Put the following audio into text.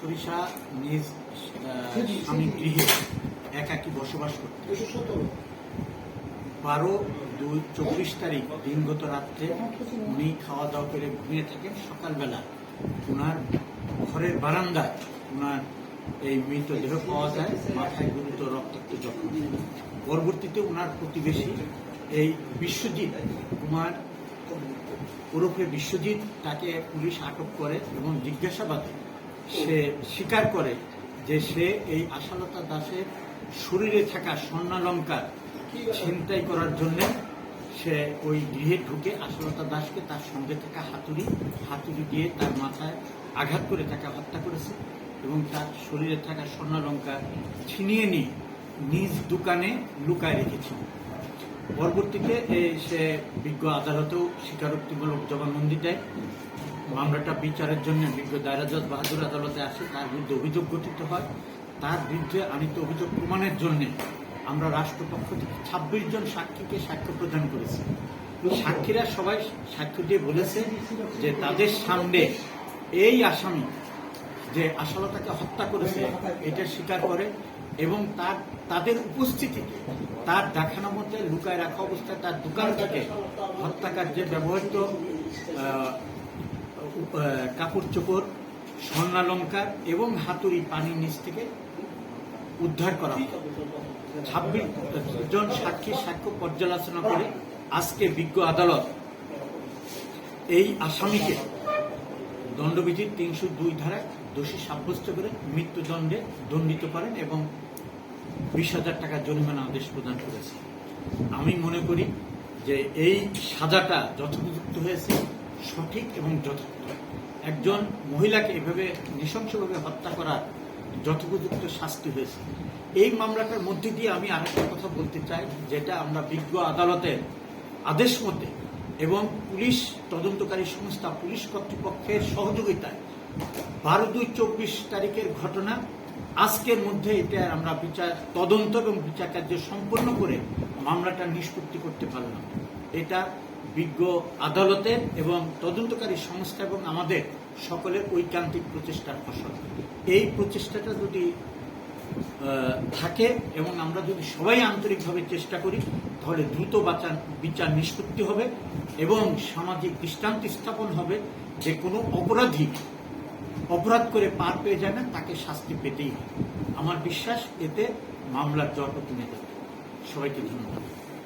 সরিষা নিজ স্বামী গৃহে একাকী বসবাস করতে বারো দুই চব্বিশ তারিখ দিনগত রাত্রে উনি খাওয়া দাওয়া করে ঘুমিয়ে থাকেন। সকালবেলা ওনার ঘরের বারান্দায় ওনার এই মৃতদেহ পাওয়া যায় মাথায় গুরুতর রক্তাক্ত জখম পরবর্তীতে ওনার প্রতিবেশী এই বিশ্বজিৎ কুমার ওরফে বিশ্বজিৎ তাকে পুলিশ আটক করে এবং জিজ্ঞাসাবাদে সে স্বীকার করে যে সে এই আশালতা দাসের শরীরে থাকা স্বর্ণালঙ্কার ছিনতাই করার জন্য সে ওই গৃহে ঢুকে আশালতা দাসকে তার সঙ্গে থাকা হাতুড়ি হাতুড়ি দিয়ে তার মাথায় আঘাত করে তাকে হত্যা করেছে এবং তার শরীরে থাকা স্বর্ণালঙ্কার ছিনিয়ে নিয়ে নিজ দোকানে লুকায় রেখেছিল পরবর্তীতে সে বিজ্ঞ আদালতেও স্বীকারোক্তিমূলক জবানবন্দি দেয় মামলাটা বিচারের জন্য বিজ্ঞ দায়রাজত বাহাদুর আদালতে আসে, তার বিরুদ্ধে অভিযোগ গঠিত হয়। তার বিরুদ্ধে আনিত অভিযোগ প্রমাণের জন্য আমরা রাষ্ট্রপক্ষ থেকে ছাব্বিশ জন সাক্ষীকে সাক্ষ্য প্রদান করেছি। সাক্ষীরা সবাই সাক্ষ্য দিয়ে বলেছে যে তাদের সামনে এই আসামি যে আশালতাকে হত্যা করেছে, এটা স্বীকার করে এবং তার, তাদের উপস্থিতিতে তার দেখানো মতে লুকায় রাখা অবস্থায় তার দোকান থেকে হত্যাকার্যে ব্যবহৃত কাপড় চোপড় স্বর্ণালঙ্কার এবং হাতুড়ি পানির নিচ থেকে উদ্ধার করা ছাব্বিশ, জন সাক্ষী সাক্ষ্য পর্যালোচনা করে আজকে বিজ্ঞ আদালত এই আসামিকে দণ্ডবিধির তিনশো দুই ধারায় দোষী সাব্যস্ত করে মৃত্যুদণ্ডে দণ্ডিত করেন এবং বিশ হাজার টাকা জরিমানা আদেশ প্রদান করেছে। আমি মনে করি যে এই সাজাটা যথোপযুক্ত হয়েছে, সঠিক এবং যথার্থ একজন মহিলাকে এভাবে নৃশংসভাবে হত্যা করার যথোপযুক্ত শাস্তি হয়েছে। এই মামলাটার মধ্যে দিয়ে আমি আরেকটা কথা বলতে চাই, যেটা আমরা বিজ্ঞ আদালতের আদেশ মতে এবং পুলিশ তদন্তকারী সংস্থা পুলিশ কর্তৃপক্ষের সহযোগিতায় বারো দুই চব্বিশ তারিখের ঘটনা। আজকের মধ্যে এটা আমরা বিচার তদন্ত এবং বিচার কার্য সম্পন্ন করে মামলাটা নিষ্পত্তি করতে পারলাম। এটা বিজ্ঞ আদালতের এবং তদন্তকারী সংস্থা এবং আমাদের সকলের ঐকান্তিক প্রচেষ্টার ফসল। এই প্রচেষ্টাটা যদি থাকে এবং আমরা যদি সবাই আন্তরিকভাবে চেষ্টা করি, তাহলে দ্রুত বাঁচান বিচার নিষ্পত্তি হবে এবং সামাজিক দৃষ্টান্ত স্থাপন হবে। যে কোনো অপরাধী অপরাধ করে পার পেয়ে যায় না, তাকে শাস্তি পেতেই হবে আমার বিশ্বাস, এতে মামলার জট কমে যাবে সবাইকে ধন্যবাদ।